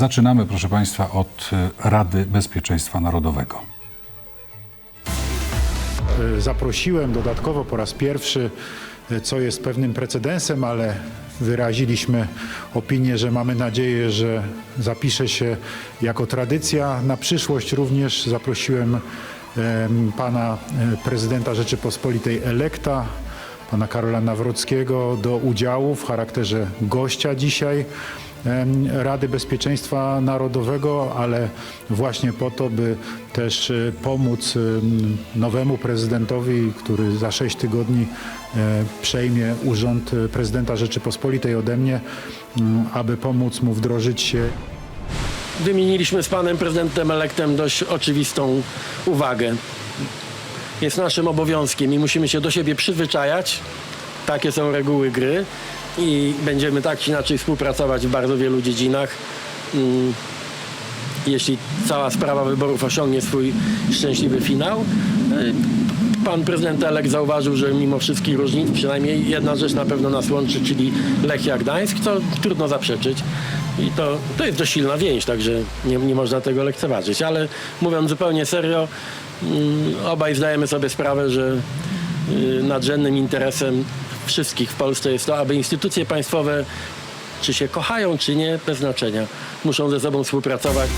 Zaczynamy, proszę Państwa, od e, Rady Bezpieczeństwa Narodowego. Y, Zaprosiłem dodatkowo po raz pierwszy, y, co jest pewnym precedensem, ale wyraziliśmy opinię, że mamy nadzieję, że zapisze się jako tradycja na przyszłość. Również zaprosiłem em, pana prezydenta Rzeczypospolitej elekta, pana Karola Nawrockiego do udziału w charakterze gościa dzisiaj. Rady Bezpieczeństwa Narodowego, ale właśnie po to, by też e, pomóc em, nowemu prezydentowi, który za sześć tygodni e, przejmie urząd e, prezydenta Rzeczypospolitej ode mnie, m, aby pomóc mu wdrożyć się wymieniliśmy z panem prezydentem elektem dość oczywistą uwagę. Jest naszym obowiązkiem i musimy się do siebie przyzwyczajać. Takie są reguły gry i będziemy tak czy inaczej współpracować w bardzo wielu dziedzinach. Mm, Jeśli cała sprawa wyborów osiągnie swój szczęśliwy finał, y, pan prezydent elekt zauważył, że mimo wszystkich różnic, przynajmniej jedna rzecz na pewno nas łączy, czyli Lechia Gdańsk, co trudno zaprzeczyć. I to, to jest dość silna więź, także nie, nie można tego lekceważyć. Ale mówiąc zupełnie serio, mm, obaj zdajemy sobie sprawę, że y, nadrzędnym interesem wszystkich w Polsce jest to, aby instytucje państwowe, czy się kochają, czy nie, bez znaczenia, muszą ze sobą współpracować.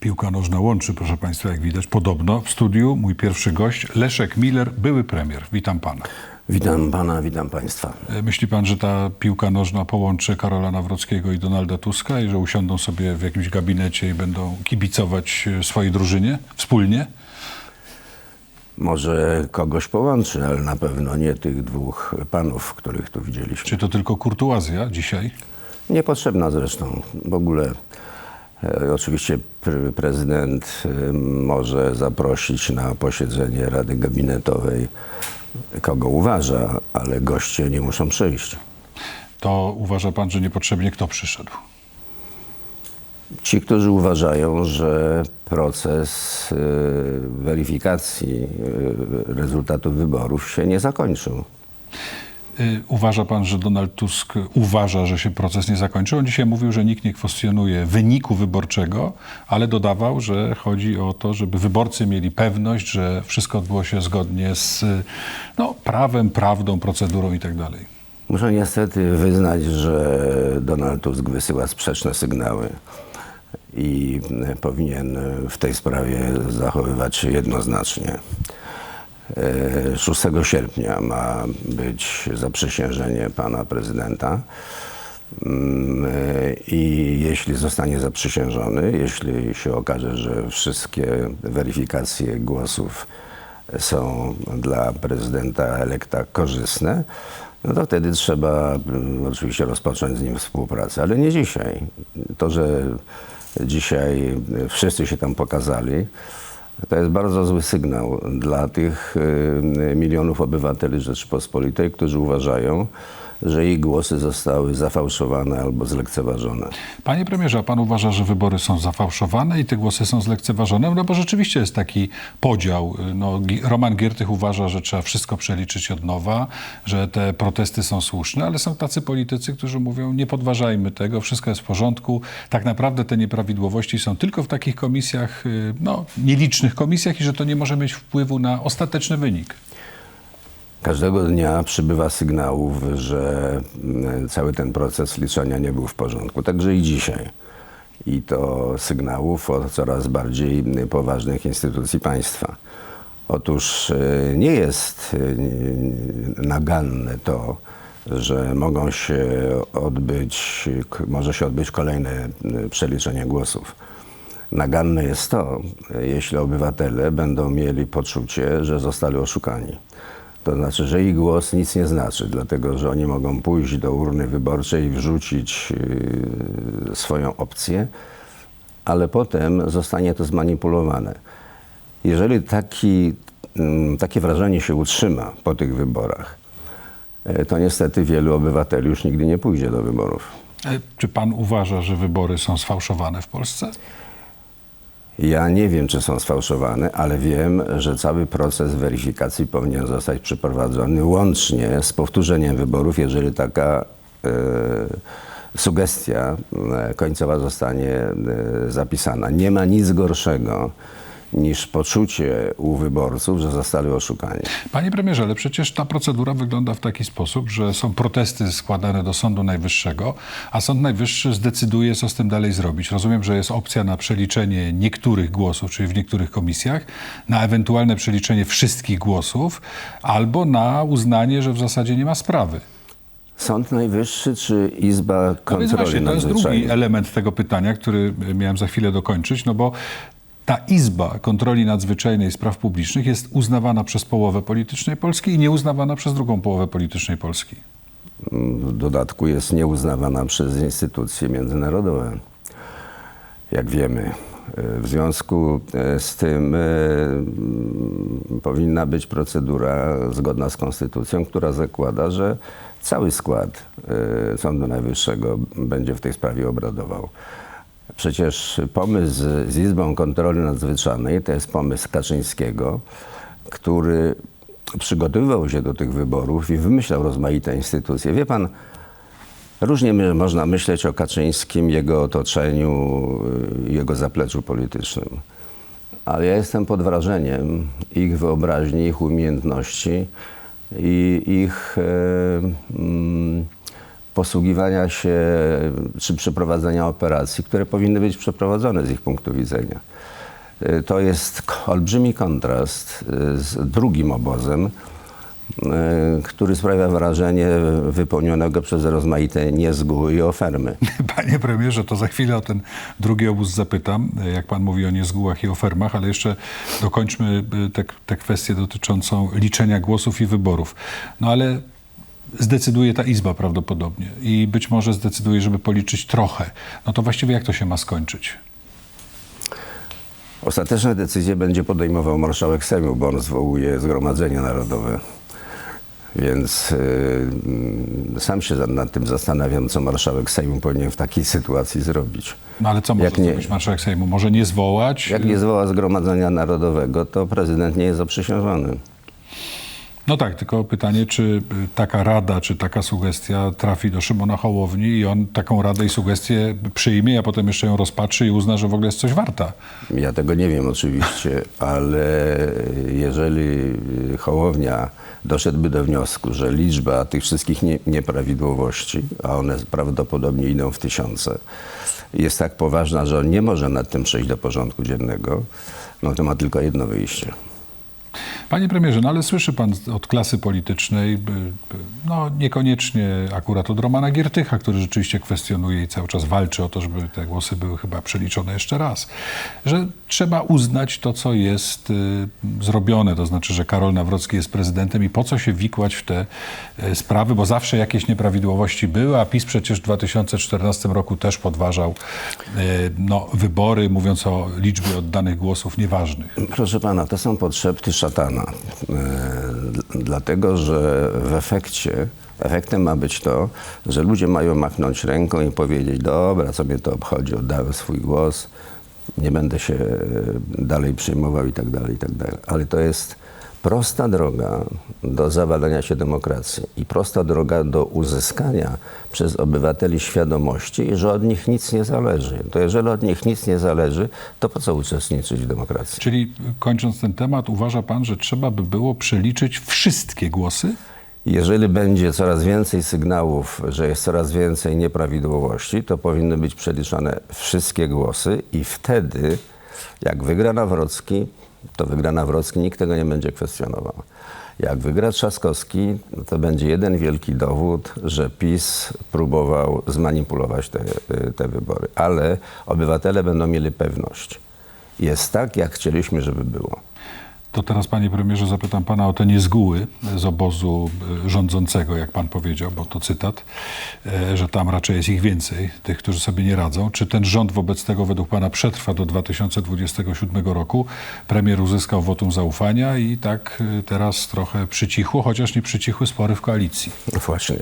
Piłka nożna łączy, proszę Państwa, jak widać. Podobno w studiu mój pierwszy gość, Leszek Miller, były premier. Witam Pana. Witam pana, witam państwa. E, Myśli Pan, że ta piłka nożna połączy Karola Nawrockiego i Donalda Tuska i że usiądą sobie w jakimś gabinecie i będą kibicować e, swojej drużynie wspólnie? Może kogoś połączy, ale na pewno nie tych dwóch panów, których tu widzieliśmy. Czy to tylko kurtuazja dzisiaj? Niepotrzebna zresztą. W ogóle e, oczywiście pre- prezydent e, może zaprosić na posiedzenie Rady Gabinetowej kogo uważa, ale goście nie muszą przyjść. To uważa Pan, że niepotrzebnie kto przyszedł? Ci, którzy uważają, że proces e, weryfikacji e, rezultatów wyborów się nie zakończył. Y, Uważa pan, że Donald Tusk uważa, że się proces nie zakończył? On dzisiaj mówił, że nikt nie kwestionuje wyniku wyborczego, ale dodawał, że chodzi o to, żeby wyborcy mieli pewność, że wszystko odbyło się zgodnie z y, no, prawem, prawdą, procedurą itd. Muszę niestety wyznać, że Donald Tusk wysyła sprzeczne sygnały i e, powinien w tej sprawie zachowywać się jednoznacznie. E, 6 sierpnia ma być zaprzysiężenie pana prezydenta. Mm, e, I jeśli zostanie zaprzysiężony, jeśli się okaże, że wszystkie weryfikacje głosów są dla prezydenta elekta korzystne, no to wtedy trzeba mm, oczywiście rozpocząć z nim współpracę, ale nie dzisiaj. To, że dzisiaj wszyscy się tam pokazali, to jest bardzo zły sygnał dla tych y, milionów obywateli Rzeczypospolitej, którzy uważają, że ich głosy zostały zafałszowane albo zlekceważone. Panie premierze, a pan uważa, że wybory są zafałszowane i te głosy są zlekceważone? No bo rzeczywiście jest taki podział. No, Roman Giertych uważa, że trzeba wszystko przeliczyć od nowa, że te protesty są słuszne, ale są tacy politycy, którzy mówią, nie podważajmy tego, wszystko jest w porządku. Tak naprawdę te nieprawidłowości są tylko w takich komisjach, y, no, nielicznych komisjach i że to nie może mieć wpływu na ostateczny wynik. Każdego dnia przybywa sygnałów, że mm, cały ten proces liczenia nie był w porządku. Także i dzisiaj. I to sygnałów od coraz bardziej mm, poważnych instytucji państwa. Otóż y, nie jest y, naganne to, że mogą się odbyć, może się odbyć kolejne y, przeliczenie głosów. Naganne jest to, jeśli obywatele będą mieli poczucie, że zostali oszukani. To znaczy, że ich głos nic nie znaczy, dlatego że oni mogą pójść do urny wyborczej i wrzucić yy, swoją opcję, ale potem zostanie to zmanipulowane. Jeżeli taki, mm, takie wrażenie się utrzyma po tych wyborach, e, to niestety wielu obywateli już nigdy nie pójdzie do wyborów. E, Czy pan uważa, że wybory są sfałszowane w Polsce? Ja nie wiem, czy są sfałszowane, ale wiem, że cały proces weryfikacji powinien zostać przeprowadzony łącznie z powtórzeniem wyborów, jeżeli taka e, sugestia e, końcowa zostanie e, zapisana. Nie ma nic gorszego niż poczucie u wyborców, że zostali oszukani. Panie premierze, ale przecież ta procedura wygląda w taki sposób, że są protesty składane do Sądu Najwyższego, a Sąd Najwyższy zdecyduje, co z tym dalej zrobić. Rozumiem, że jest opcja na przeliczenie niektórych głosów, czyli w niektórych komisjach, na ewentualne przeliczenie wszystkich głosów, albo na uznanie, że w zasadzie nie ma sprawy. Sąd Najwyższy czy Izba No więc Kontroli właśnie, to jest drugi element tego pytania, który miałem za chwilę dokończyć, no bo ta Izba Kontroli Nadzwyczajnej Spraw Publicznych jest uznawana przez połowę politycznej Polski i nieuznawana przez drugą połowę politycznej Polski. w dodatku jest nieuznawana przez instytucje międzynarodowe, jak wiemy. W związku e, z tym e, powinna być procedura zgodna z konstytucją, która zakłada, że cały skład e, Sądu Najwyższego będzie w tej sprawie obradował. Przecież pomysł z, Izbą Kontroli Nadzwyczajnej to jest pomysł Kaczyńskiego, który przygotowywał się do tych wyborów i wymyślał rozmaite instytucje. Wie pan, różnie można myśleć o Kaczyńskim, jego otoczeniu, y, jego zapleczu politycznym. Ale ja jestem pod wrażeniem ich wyobraźni, ich umiejętności i ich e, mm, posługiwania się czy przeprowadzenia operacji, które powinny być przeprowadzone z ich punktu widzenia. Y, To jest olbrzymi kontrast y, z drugim obozem, y, który sprawia wrażenie wypełnionego przez rozmaite niezgóły i ofermy. Panie premierze, to za chwilę o ten drugi obóz zapytam, jak pan mówi o niezgółach i o fermach, ale jeszcze dokończmy tę kwestię dotyczącą liczenia głosów i wyborów. No ale zdecyduje ta Izba prawdopodobnie i być może zdecyduje, żeby policzyć trochę. No to właściwie jak to się ma skończyć? Ostateczne decyzje będzie podejmował marszałek Sejmu, bo on zwołuje Zgromadzenie Narodowe. Więc y, mm, sam się nad tym zastanawiam, co marszałek Sejmu powinien w takiej sytuacji zrobić. No ale co może Jak nie- zrobić marszałek Sejmu? Może nie zwołać? Jak nie zwoła Zgromadzenia Narodowego, to prezydent nie jest zaprzysiężony. No tak, tylko pytanie, czy y, taka rada, czy taka sugestia trafi do Szymona Hołowni i on taką radę i sugestię przyjmie, a potem jeszcze ją rozpatrzy i uzna, że w ogóle jest coś warta. Ja tego nie wiem oczywiście, ale jeżeli Hołownia doszedłby do wniosku, że liczba tych wszystkich nie, nieprawidłowości, a one prawdopodobnie idą w tysiące, jest tak poważna, że on nie może nad tym przejść do porządku dziennego, no to ma tylko jedno wyjście. Panie premierze, no ale słyszy pan od klasy politycznej, no niekoniecznie akurat od Romana Giertycha, który rzeczywiście kwestionuje i cały czas walczy o to, żeby te głosy były chyba przeliczone jeszcze raz, że trzeba uznać to, co jest y, zrobione, to znaczy, że Karol Nawrocki jest prezydentem i po co się wikłać w te y, sprawy, bo zawsze jakieś nieprawidłowości były, a PiS przecież w 2014 roku też podważał y, no, wybory, mówiąc o liczbie oddanych głosów nieważnych. Proszę pana, to są podszepty szatana. E, dl- dlatego, że w efekcie, efektem ma być to, że ludzie mają machnąć ręką i powiedzieć, dobra, co mnie to obchodzi, oddałem swój głos, nie będę się e, dalej przyjmował i tak dalej, i tak dalej. Ale to jest prosta droga do zawalenia się demokracji i prosta droga do uzyskania przez obywateli świadomości, że od nich nic nie zależy. To jeżeli od nich nic nie zależy, to po co uczestniczyć w demokracji? Czyli y, kończąc ten temat, uważa pan, że trzeba by było przeliczyć wszystkie głosy? Jeżeli będzie coraz więcej sygnałów, że jest coraz więcej nieprawidłowości, to powinny być przeliczane wszystkie głosy i wtedy, jak wygra Nawrocki, to wygra Nawrocki, nikt tego nie będzie kwestionował. Jak wygra Trzaskowski, to będzie jeden wielki dowód, że PiS próbował zmanipulować te, te wybory. Ale obywatele będą mieli pewność. Jest tak, jak chcieliśmy, żeby było. To teraz, panie premierze, zapytam pana o te niezgóły z obozu y, rządzącego, jak pan powiedział, bo to cytat, e, że tam raczej jest ich więcej, tych, którzy sobie nie radzą. Czy ten rząd wobec tego według pana przetrwa do 2027 roku? Premier uzyskał wotum zaufania i tak y, teraz trochę przycichło, chociaż nie przycichły spory w koalicji. Właśnie.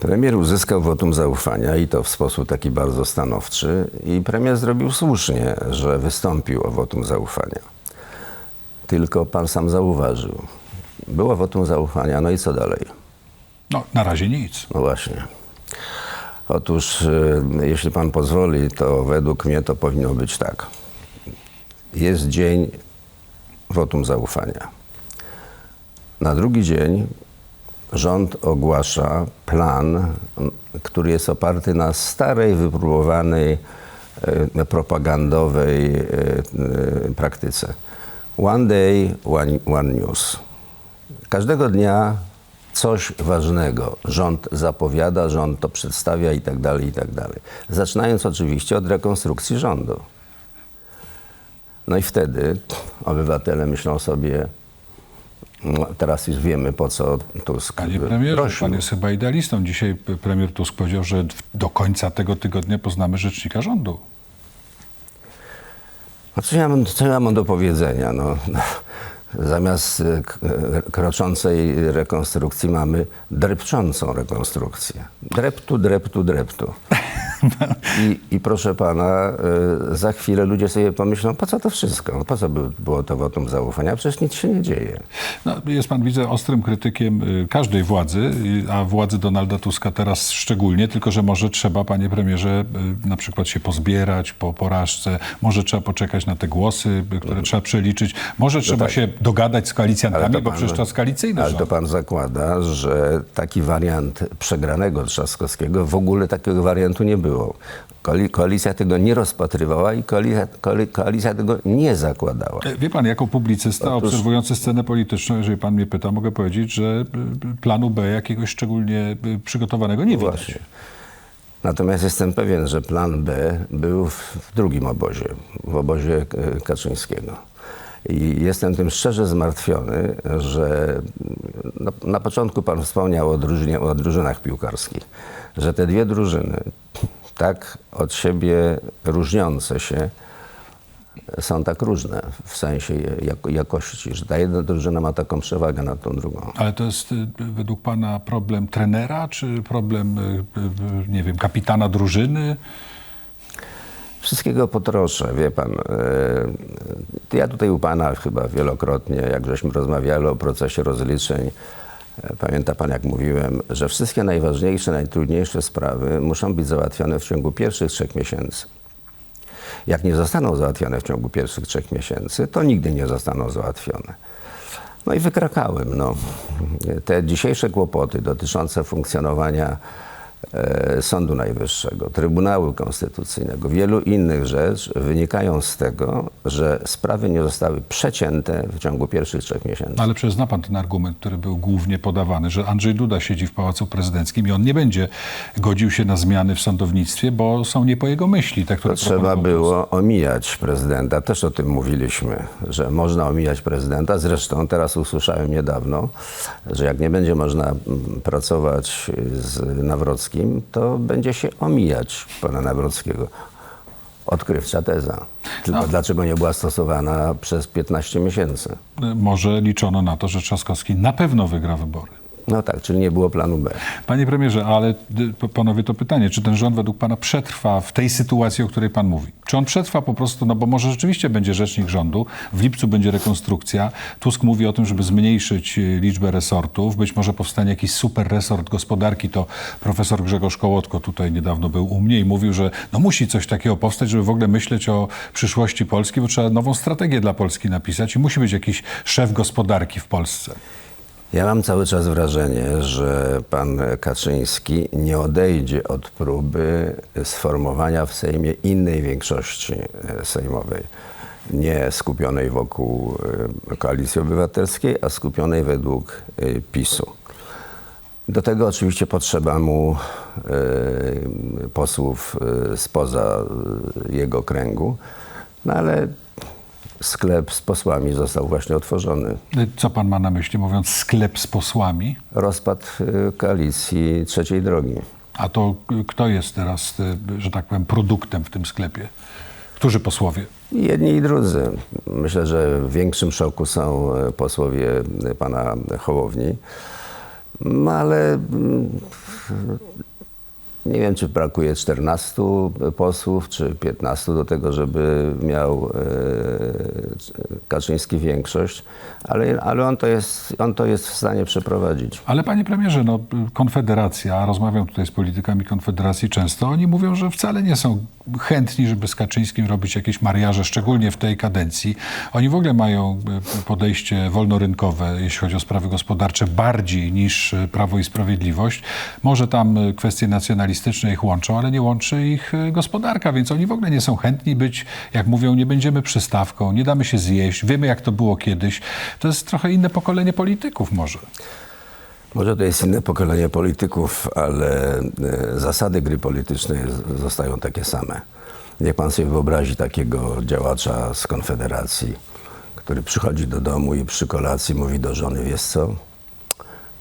Premier uzyskał wotum zaufania i to w sposób taki bardzo stanowczy i premier zrobił słusznie, że wystąpił o wotum zaufania. Tylko pan sam zauważył. Było wotum zaufania, no i co dalej? No, na razie nic. No właśnie. Otóż, y, jeśli pan pozwoli, to według mnie to powinno być tak. Jest dzień wotum zaufania. Na drugi dzień rząd ogłasza plan, który jest oparty na starej, wypróbowanej e, propagandowej e, praktyce. One day, one, one news. Każdego dnia coś ważnego rząd zapowiada, rząd to przedstawia i tak dalej, i tak dalej. Zaczynając oczywiście od rekonstrukcji rządu. No i wtedy obywatele myślą sobie, no, teraz już wiemy po co Tusk Panie premierze, prosił. pan jest chyba idealistą. Dzisiaj premier Tusk powiedział, że do końca tego tygodnia poznamy rzecznika rządu. No co, ja mam, co ja mam do powiedzenia? No, zamiast e, e, kroczącej rekonstrukcji mamy drepczącą rekonstrukcję. Dreptu, dreptu, dreptu. I, I proszę pana, e, za chwilę ludzie sobie pomyślą, po co to wszystko? Po co by było to wotum zaufania? Przecież nic się nie dzieje. No, jest pan, widzę, ostrym krytykiem y, każdej władzy, y, a władzy Donalda Tuska teraz szczególnie, tylko że może trzeba, panie premierze, y, na przykład się pozbierać po porażce, może trzeba poczekać na te głosy, y, które trzeba przeliczyć, może trzeba tak. się dogadać z koalicjantami, to bo pan- przecież czas koalicyjny Ale to rząd. pan zakłada, że taki wariant przegranego Trzaskowskiego, w ogóle takiego wariantu nie było. Koali- Koalicja tego nie rozpatrywała i koalicja, koali- koalicja tego nie zakładała. E, Wie pan, jako publicysta Otóż- obserwujący scenę polityczną, jeżeli pan mnie pyta, mogę powiedzieć, że y, planu B jakiegoś szczególnie y, przygotowanego nie widać. Właśnie. Natomiast jestem pewien, że plan B był w, drugim obozie, w obozie e, Kaczyńskiego. I jestem tym szczerze zmartwiony, że na, na początku pan wspomniał o, drużynie, o drużynach piłkarskich, że te dwie drużyny, tak od siebie różniące się, są tak różne w sensie jak, jakości, że ta jedna drużyna ma taką przewagę nad tą drugą. Ale to jest y, według pana problem trenera, czy problem, y, y, nie wiem, kapitana drużyny? Wszystkiego potroszę, wie pan. Ja tutaj u pana chyba wielokrotnie, jak żeśmy rozmawiali o procesie rozliczeń, pamięta pan, jak mówiłem, że wszystkie najważniejsze, najtrudniejsze sprawy muszą być załatwione w ciągu pierwszych trzech miesięcy. Jak nie zostaną załatwione w ciągu pierwszych trzech miesięcy, to nigdy nie zostaną załatwione. No i wykrakałem. No. Te dzisiejsze kłopoty dotyczące funkcjonowania Sądu Najwyższego, Trybunału Konstytucyjnego, wielu innych rzeczy wynikają z tego, że sprawy nie zostały przecięte w ciągu pierwszych trzech miesięcy. Ale przecież zna pan ten argument, który był głównie podawany, że Andrzej Duda siedzi w Pałacu Prezydenckim i on nie będzie godził się na zmiany w sądownictwie, bo są nie po jego myśli. Które To trzeba było omijać prezydenta. Też o tym mówiliśmy, że można omijać prezydenta. Zresztą teraz usłyszałem niedawno, że jak nie będzie można pracować z Nawrockim, to będzie się omijać pana Nawrockiego. Odkrywcza teza. Tylko No. dlaczego nie była stosowana przez 15 miesięcy? Może liczono na to, że Trzaskowski na pewno wygra wybory. No tak, czyli nie było planu B. Panie premierze, ale y, panowie to pytanie, czy ten rząd według pana przetrwa w tej sytuacji, o której pan mówi? Czy on przetrwa po prostu, no bo może rzeczywiście będzie rzecznik rządu, w lipcu będzie rekonstrukcja, Tusk mówi o tym, żeby zmniejszyć y, liczbę resortów, być może powstanie jakiś super resort gospodarki, to profesor Grzegorz Kołotko tutaj niedawno był u mnie i mówił, że no musi coś takiego powstać, żeby w ogóle myśleć o przyszłości Polski, bo trzeba nową strategię dla Polski napisać i musi być jakiś szef gospodarki w Polsce. Ja mam cały czas wrażenie, że pan Kaczyński nie odejdzie od próby sformowania w Sejmie innej większości e, sejmowej. Nie skupionej wokół e, Koalicji Obywatelskiej, a skupionej według e, PiSu. Do tego oczywiście potrzeba mu posłów spoza jego kręgu, no ale sklep z posłami został właśnie otworzony. Co pan ma na myśli, mówiąc sklep z posłami? rozpad y, koalicji trzeciej drogi. A to y, kto jest teraz, y, że tak powiem, produktem w tym sklepie? Którzy posłowie? Jedni i drudzy. Myślę, że w większym szoku są posłowie pana Hołowni. No ale mm, Nie wiem, czy brakuje 14 posłów, czy 15 do tego, żeby miał e, Kaczyński większość, ale, ale on, to jest, on to jest w stanie przeprowadzić. Ale panie premierze, no, Konfederacja, rozmawiam tutaj z politykami Konfederacji często, oni mówią, że wcale nie są chętni, żeby z Kaczyńskim robić jakieś mariaże, szczególnie w tej kadencji. Oni w ogóle mają e, podejście wolnorynkowe, jeśli chodzi o sprawy gospodarcze, bardziej niż e, Prawo i Sprawiedliwość. Może tam kwestie nacjonalistyczne ich łączą, ale nie łączy ich e, gospodarka, więc oni w ogóle nie są chętni być, jak mówią, nie będziemy przystawką, nie damy się zjeść, wiemy jak to było kiedyś. To jest trochę inne pokolenie polityków może. Może to jest inne pokolenie polityków, ale e, zasady gry politycznej zostają takie same. Niech pan sobie wyobrazi takiego działacza z Konfederacji, który przychodzi do domu i przy kolacji mówi do żony, wiesz co,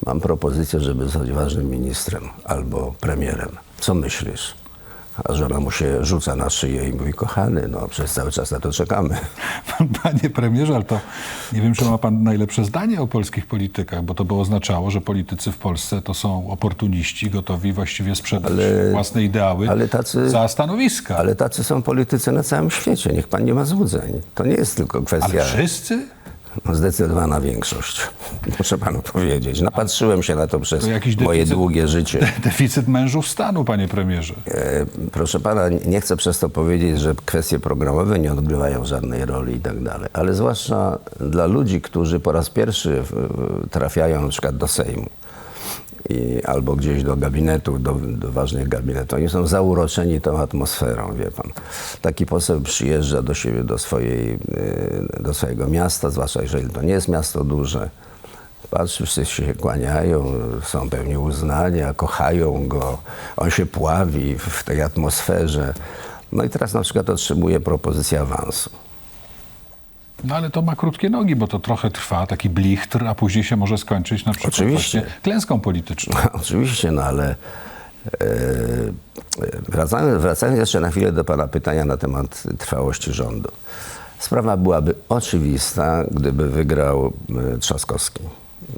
mam propozycję, żeby zostać ważnym ministrem albo premierem. Co myślisz? A żona mu się rzuca na szyję i mówi, kochany, no przez cały czas na to czekamy. Panie premierze, ale to nie wiem, czy ma pan najlepsze zdanie o polskich politykach, bo to by oznaczało, że politycy w Polsce to są oportuniści, gotowi właściwie sprzedać Ale- własne ideały ale tacy- za stanowiska. Ale tacy są politycy na całym świecie, niech pan nie ma złudzeń. To nie jest tylko kwestia... Ale wszyscy? Zdecydowana większość, muszę panu powiedzieć. Napatrzyłem się na to przez To jakiś moje deficyt- długie życie. Deficyt mężów stanu, panie premierze. E, Proszę pana, nie chcę przez to powiedzieć, że kwestie programowe nie odgrywają żadnej roli i tak dalej, ale zwłaszcza dla ludzi, którzy po raz pierwszy trafiają na przykład do Sejmu i, albo gdzieś do gabinetu, do, do ważnych gabinetów. Oni są zauroczeni tą atmosferą, wie pan. Taki poseł przyjeżdża do siebie, do, swojej, y, do swojego miasta, zwłaszcza jeżeli to nie jest miasto duże. Patrzy, wszyscy się kłaniają, są pełni uznania, kochają go, on się pławi w tej atmosferze. No i teraz na przykład otrzymuje propozycję awansu. No ale to ma krótkie nogi, bo to trochę trwa, taki blichtr, a później się może skończyć na przykład Oczywiście. właśnie klęską polityczną. Oczywiście, no ale e, wracając, wracając jeszcze na chwilę do Pana pytania na temat trwałości rządu. Sprawa byłaby oczywista, gdyby wygrał e, Trzaskowski.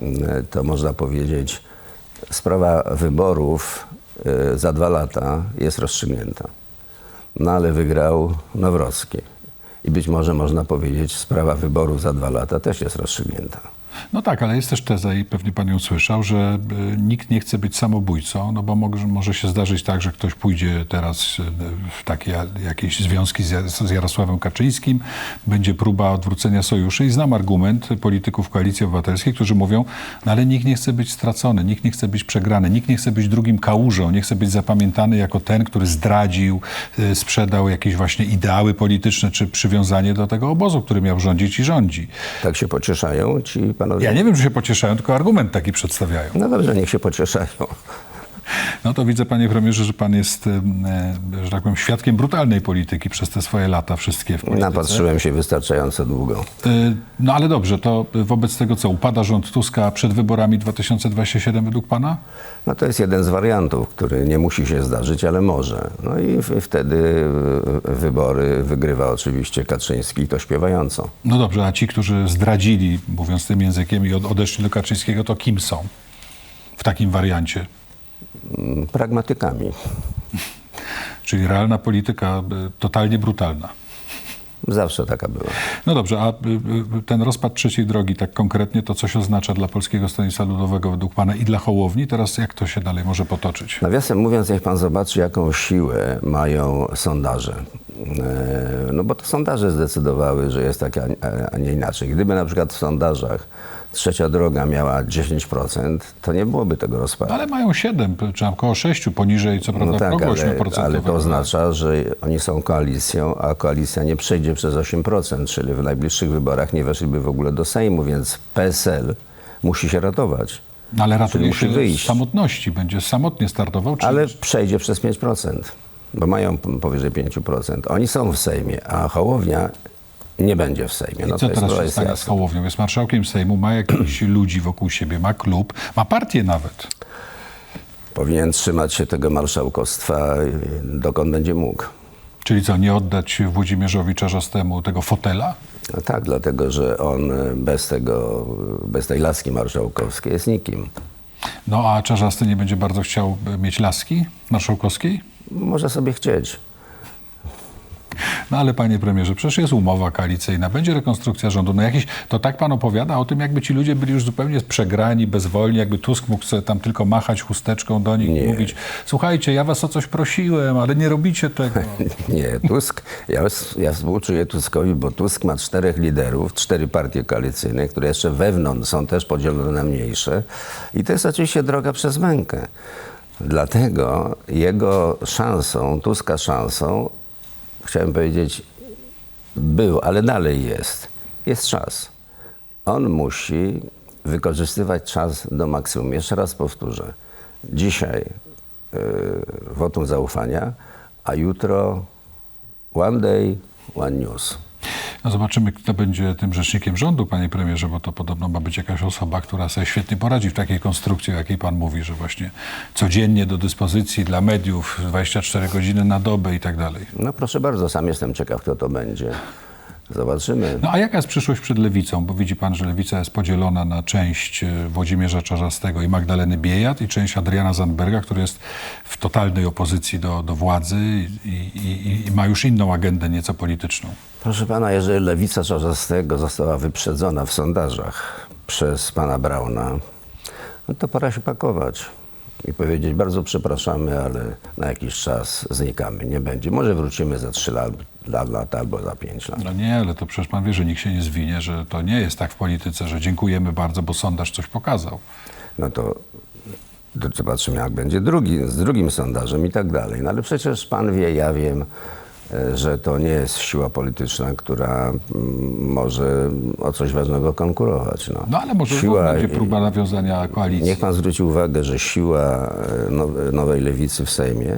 E, To można powiedzieć, sprawa wyborów za dwa lata jest rozstrzygnięta. No ale wygrał Nawrocki. I być może można powiedzieć, sprawa wyborów za dwa lata też jest rozstrzygnięta. No tak, ale jest też teza i pewnie pan ją słyszał, że y, nikt nie chce być samobójcą, no bo może, się zdarzyć tak, że ktoś pójdzie teraz y, w takie ja- jakieś związki z, Ja- z Jarosławem Kaczyńskim, będzie próba odwrócenia sojuszy i znam argument polityków Koalicji Obywatelskiej, którzy mówią, no ale nikt nie chce być stracony, nikt nie chce być przegrany, nikt nie chce być drugim kałużą, nie chce być zapamiętany jako ten, który zdradził, y, sprzedał jakieś właśnie ideały polityczne czy przywiązanie do tego obozu, który miał rządzić i rządzi. Tak się pocieszają ci panowie? Ja nie wiem, czy się pocieszają, tylko argument taki przedstawiają. No dobrze, niech się pocieszają. No to widzę, panie premierze, że pan jest, e, że tak powiem, świadkiem brutalnej polityki przez te swoje lata wszystkie w polityce. Napatrzyłem się wystarczająco długo. Y, No ale dobrze, to wobec tego co, upada rząd Tuska przed wyborami 2027 według pana? No to jest jeden z wariantów, który nie musi się zdarzyć, ale może. No i wtedy e, wybory wygrywa oczywiście Kaczyński i to śpiewająco. No dobrze, a ci, którzy zdradzili, mówiąc tym językiem i od- odeszli do Kaczyńskiego, to kim są w takim wariancie? Mm, Pragmatykami. Czyli realna polityka y, totalnie brutalna. Zawsze taka była. No dobrze, a y, y, ten rozpad trzeciej drogi, tak konkretnie, to coś oznacza dla Polskiego Stronnictwa Ludowego według pana i dla Hołowni? Teraz jak to się dalej może potoczyć? Nawiasem mówiąc, niech pan zobaczy, jaką siłę mają sondaże. E, No bo to sondaże zdecydowały, że jest tak, a nie inaczej. Gdyby na przykład w sondażach trzecia droga miała 10%, to nie byłoby tego rozpadu. Ale mają 7, czy około 6, poniżej co prawda No tak, progu ale, 8%. ale to oznacza, że oni są koalicją, a koalicja nie przejdzie przez 8%, czyli w najbliższych wyborach nie weszliby w ogóle do Sejmu, więc PSL musi się ratować. No, ale ratuje musi się wyjść. z samotności, będzie samotnie startował. Czy... Ale przejdzie przez 5%, bo mają powyżej 5%. Oni są w Sejmie, a Hołownia nie będzie w Sejmie. I No co to jest, teraz to się jest stanie z. Hołownią? Jest marszałkiem Sejmu, ma jakichś ludzi wokół siebie, ma klub, ma partię nawet. Powinien trzymać się tego marszałkostwa, dokąd będzie mógł. Czyli co, nie oddać Włodzimierzowi Czarzastemu tego fotela? No tak, dlatego że on bez tego, bez tej laski marszałkowskiej jest nikim. No a Czarzasty nie będzie bardzo chciał mieć laski marszałkowskiej? Może sobie chcieć. No ale panie premierze, przecież jest umowa koalicyjna, będzie rekonstrukcja rządu. No jakiś, to tak pan opowiada o tym, jakby ci ludzie byli już zupełnie przegrani, bezwolni, jakby Tusk mógł sobie tam tylko machać chusteczką do nich i mówić, słuchajcie, ja was o coś prosiłem, ale nie robicie tego. Nie, Tusk, ja, ja współczuję Tuskowi, bo Tusk ma czterech liderów, cztery partie koalicyjne, które jeszcze wewnątrz są też podzielone na mniejsze. I to jest oczywiście droga przez mękę. Dlatego jego szansą, Tuska szansą, chciałem powiedzieć, był, ale dalej jest. Jest czas. On musi wykorzystywać czas do maksimum. Jeszcze raz powtórzę. Dzisiaj yy, wotum zaufania, a jutro one day, one news. No zobaczymy, kto będzie tym rzecznikiem rządu, panie premierze, bo to podobno ma być jakaś osoba, która sobie świetnie poradzi w takiej konstrukcji, o jakiej pan mówi, że właśnie codziennie do dyspozycji dla mediów, 24 godziny na dobę i tak dalej. No proszę bardzo, sam jestem ciekaw, kto to będzie. Zobaczymy. No a jaka jest przyszłość przed Lewicą? Bo widzi pan, że Lewica jest podzielona na część e, Włodzimierza Czarzastego i Magdaleny Biejat i część Adriana Zandberga, który jest w totalnej opozycji do, do władzy i, i, i ma już inną agendę, nieco polityczną. Proszę pana, jeżeli lewica Czarzastego została wyprzedzona w sondażach przez pana Brauna, no to pora się pakować i powiedzieć bardzo przepraszamy, ale na jakiś czas znikamy. Nie będzie. Może wrócimy za trzy lat, dla lata albo za pięć lat. No nie, ale to przecież pan wie, że nikt się nie zwinie, że to nie jest tak w polityce, że dziękujemy bardzo, bo sondaż coś pokazał. no to, zobaczymy, jak będzie drugi, z drugim sondażem i tak dalej. No ale przecież pan wie, ja wiem, że to nie jest siła polityczna, która mm, może o coś ważnego konkurować. No, No ale może siła, będzie próba nawiązania koalicji. Niech pan zwróci uwagę, że siła e, nowe- nowej lewicy w Sejmie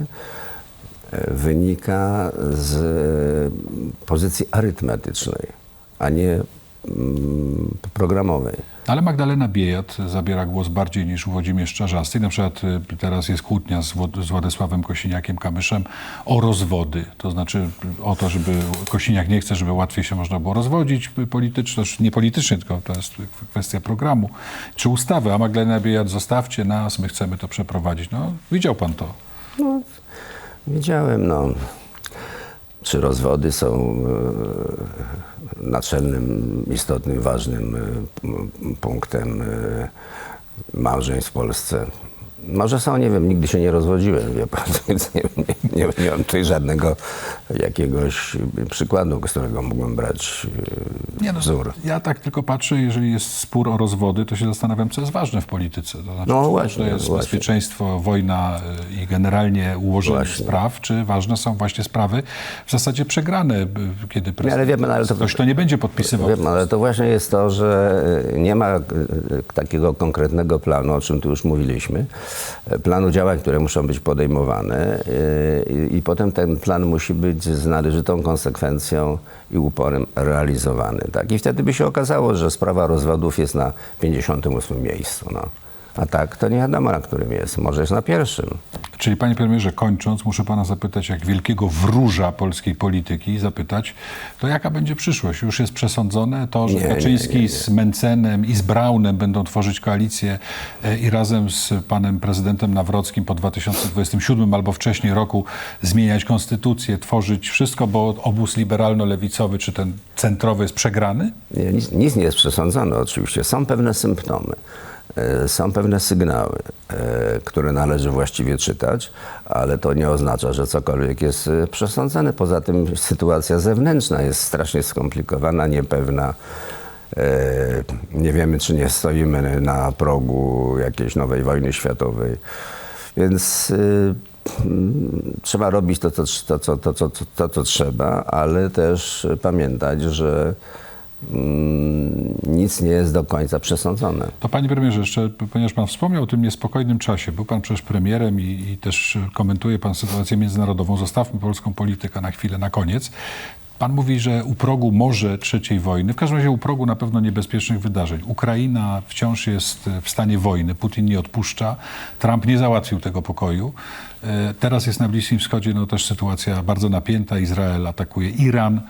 e, wynika z e, pozycji arytmetycznej, a nie programowej. Ale Magdalena Biejat zabiera głos bardziej niż Włodzimierz Czarzasty. Na przykład y, teraz jest kłótnia z, Włod- z Władysławem Kosiniakiem-Kamyszem o rozwody. To znaczy y, o to, żeby Kosiniak nie chce, żeby łatwiej się można było rozwodzić y, politycznie, znaczy nie politycznie, tylko to jest kwestia programu czy ustawy. A Magdalena Biejat, zostawcie nas, my chcemy to przeprowadzić. No, widział pan to. Widziałem, no. Czy rozwody są e, naczelnym, istotnym, ważnym e, punktem e, małżeństw w Polsce? Może są, nie wiem, nigdy się nie rozwodziłem, wie pan, więc nie, nie, nie, nie mam tutaj żadnego jakiegoś przykładu, z którego mógłbym brać e, Nie, no, wzór. ja tak tylko patrzę, jeżeli jest spór o rozwody, to się zastanawiam, co jest ważne w polityce. To znaczy, No właśnie, ważne jest właśnie. bezpieczeństwo, wojna y, i generalnie ułożenie Właśnie. spraw, czy ważne są właśnie sprawy w zasadzie przegrane, y, kiedy prezydent, ale wie pan, ale to- ktoś to nie będzie podpisywał. Wiem, ale to właśnie jest to, że e, nie ma e, takiego konkretnego planu, o czym tu już mówiliśmy, e, planu działań, które muszą być podejmowane e, i, potem ten plan musi być z należytą konsekwencją i uporem realizowany. Tak? I wtedy by się okazało, że sprawa rozwodów jest na 58 miejscu. No. A tak, to nie wiadomo, na którym jest. Może jest na pierwszym. Czyli panie premierze, kończąc, muszę pana zapytać, jak wielkiego wróża polskiej polityki, zapytać, to jaka będzie przyszłość? Już jest przesądzone to, że Nie, Kaczyński nie, nie. z Mencenem i z Braunem będą tworzyć koalicję e, i razem z panem prezydentem Nawrockim po 2027 albo wcześniej roku zmieniać konstytucję, tworzyć wszystko, bo obóz liberalno-lewicowy czy ten centrowy jest przegrany? Nie, nic, nic nie jest przesądzone oczywiście. Są pewne symptomy, są pewne sygnały, e, które należy właściwie czytać, ale to nie oznacza, że cokolwiek jest e, przesądzone. Poza tym sytuacja zewnętrzna jest strasznie skomplikowana, niepewna. E, Nie wiemy, czy nie stoimy na progu jakiejś nowej wojny światowej. Więc mm, trzeba robić to, co, to, co, to, co, to, co trzeba, ale też pamiętać, że mm, nic nie jest do końca przesądzone. To panie premierze, jeszcze, ponieważ pan wspomniał o tym niespokojnym czasie, był pan przecież premierem i, i też komentuje pan sytuację międzynarodową. Zostawmy polską politykę na chwilę, na koniec. Pan mówi, że u progu może trzeciej wojny, w każdym razie u progu na pewno niebezpiecznych wydarzeń. Ukraina wciąż jest w stanie wojny, Putin nie odpuszcza, Trump nie załatwił tego pokoju. E, Teraz jest na Bliskim Wschodzie no, też sytuacja bardzo napięta, Izrael atakuje Iran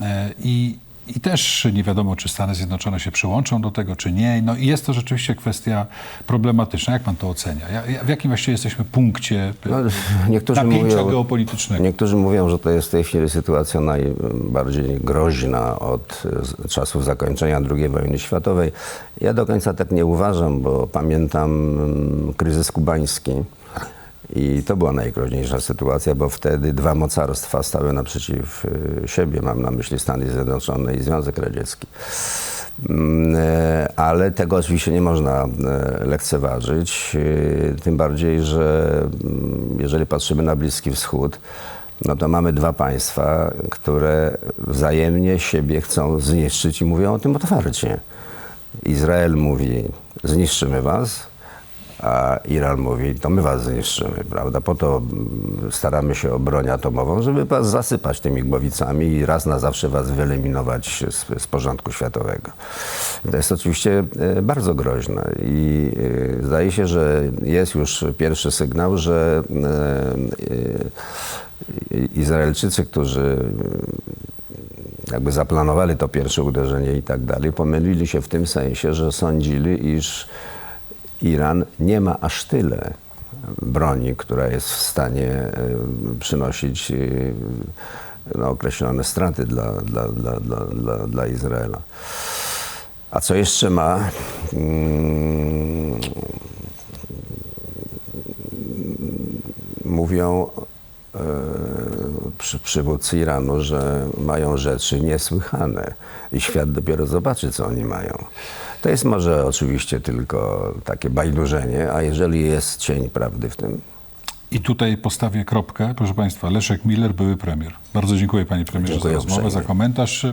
e, i I też nie wiadomo, czy Stany Zjednoczone się przyłączą do tego, czy nie. No i jest to rzeczywiście kwestia problematyczna. Jak pan to ocenia? W jakim właściwie jesteśmy punkcie No, niektórzy napięcia mówią- geopolitycznego? Niektórzy mówią, że to jest w tej chwili sytuacja najbardziej groźna od e, czasów zakończenia II wojny światowej. Ja do końca tak nie uważam, bo pamiętam mm, kryzys kubański. I to była najgroźniejsza sytuacja, bo wtedy dwa mocarstwa stały naprzeciw y, siebie. Mam na myśli Stany Zjednoczone i Związek Radziecki. Mm, e, Ale tego oczywiście nie można e, lekceważyć. y, Tym bardziej, że mm, jeżeli patrzymy na Bliski Wschód, no to mamy dwa państwa, które wzajemnie siebie chcą zniszczyć i mówią o tym otwarcie. Izrael mówi, zniszczymy was, a Iran mówi, to my was zniszczymy, prawda? Po to mm, staramy się o broń atomową, żeby was zasypać tymi głowicami i raz na zawsze was wyeliminować z, z porządku światowego. To jest oczywiście e, bardzo groźne i e, zdaje się, że jest już pierwszy sygnał, że e, Izraelczycy, którzy jakby zaplanowali to pierwsze uderzenie i tak dalej, pomylili się w tym sensie, że sądzili, iż Iran nie ma aż tyle broni, która jest w stanie e, przynosić e, no, określone straty dla, dla, dla, dla, dla, dla Izraela. A co jeszcze ma? Mm, mówią e, przy, przywódcy Iranu, że mają rzeczy niesłychane i świat dopiero zobaczy, co oni mają. To jest może oczywiście tylko takie bajdurzenie, a jeżeli jest cień prawdy w tym, I tutaj postawię kropkę. Proszę Państwa, Leszek Miller, były premier. Bardzo dziękuję Panie Premierze Dziękuję za rozmowę, uprzejmie. za komentarz.